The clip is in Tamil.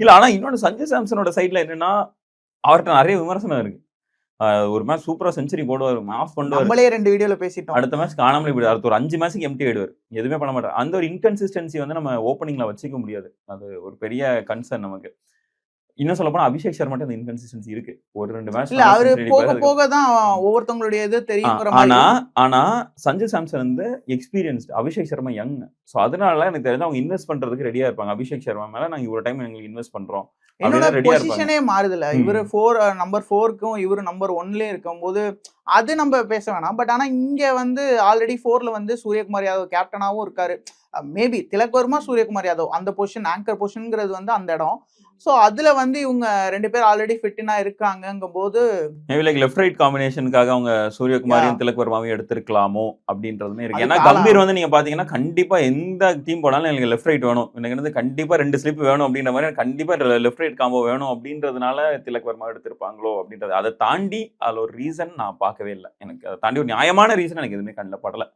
இல்ல ஆனா இன்னொன்னு சஞ்சு சாம்சனோட சைடுல என்னன்னா அவர்கிட்ட நிறைய விமர்சனம் இருக்கு. ஒரு மேட்ச் சூப்பரா செஞ்சுரி போடுவார் ஆஃப் பண்ணுவார். நம்மளே ரெண்டு வீடியோல பேசிட்டோம். அடுத்த மேட்ச் காணாமலே போயிடுவார். அடுத்த ஒரு அஞ்சு மேட்ச்சுக்கு எம்டி ஆயிடுவார். எதுவுமே பண்ண மாட்டார். அந்த ஒரு இன்கன்சிஸ்டன்சி வந்து நம்ம ஓப்பனிங்ல வச்சுக்க முடியாது. அது ஒரு பெரிய கன்சர்ன் நமக்கு. இன்னும் சொல்ல போனா அபிஷேக் சர்மாட்ட அந்த இன்கன்சிஸ்டன்சி இருக்கு. ஒரு ரெண்டு மேட்ச் இல்ல அவரு போக போக தான் ஒவ்வொருத்தவங்களுடைய இது தெரியுங்கிற ஆனா ஆனா சஞ்சு சாம்சன் வந்து experienced Abhishek Sharma young so அதனால எனக்கு தெரிஞ்சு அவங்க இன்வெஸ்ட் பண்றதுக்கு ரெடியா இருப்பாங்க. அபிஷேக் சர்மா மேல நாங்க இவ்வளவு டைம் எங்களுக்கு இன்வெஸ்ட் பண்றோம். என்னோட. பொசிஷனே மாறுதுல. இவரு ஃபோர் நம்பர் ஃபோருக்கும் இவரு நம்பர் ஒன்லயே இருக்கும்போது அது நம்ம பேச வேணாம். பட் ஆனா இங்க வந்து ஆல்ரெடி ஃபோர்ல வந்து சூரியகுமார் யாதவ் கேப்டனாவும் இருக்காரு. மேபி திலக் வர்மா சூரியகுமார் யாதவ் அந்த பொசிஷன் ஆங்கர் பொசிஷன்ங்கிறது வந்து அந்த இடம். ஸோ அதுல வந்து இவங்க ரெண்டு பேர் ஆல்ரெடி ஃபிட்டினா இருக்காங்கங்கும் போது மேபி லைக் லெஃப்ட் ரைட் காம்பினேஷனுக்காக அவங்க சூரியகுமாரையும். திலக் வர்மாவையும் எடுத்திருக்கலாமோ அப்படின்றதுமே இருக்கு ஏன்னா. கம்பீர் வந்து நீங்க பாத்தீங்கன்னா கண்டிப்பா எந்த டீம் போனாலும் எனக்கு லெஃப்ட் ரைட் வேணும் எனக்கு வந்து கண்டிப்பா ரெண்டு ஸ்லிப் வேணும் அப்படின்ற மாதிரி எனக்கு கண்டிப்பா லெஃப்ட் ரைட் காம்போ வேணும் அப்படின்றதுனால திலக் வர்மா எடுத்திருப்பாங்களோ அப்படின்றது அதை தாண்டி அதுல ஒரு ரீசன் நான் பார்க்கவே இல்லை எனக்கு அதை தாண்டி ஒரு நியாயமான ரீசன் எனக்கு எதுவுமே கண்ணில் படல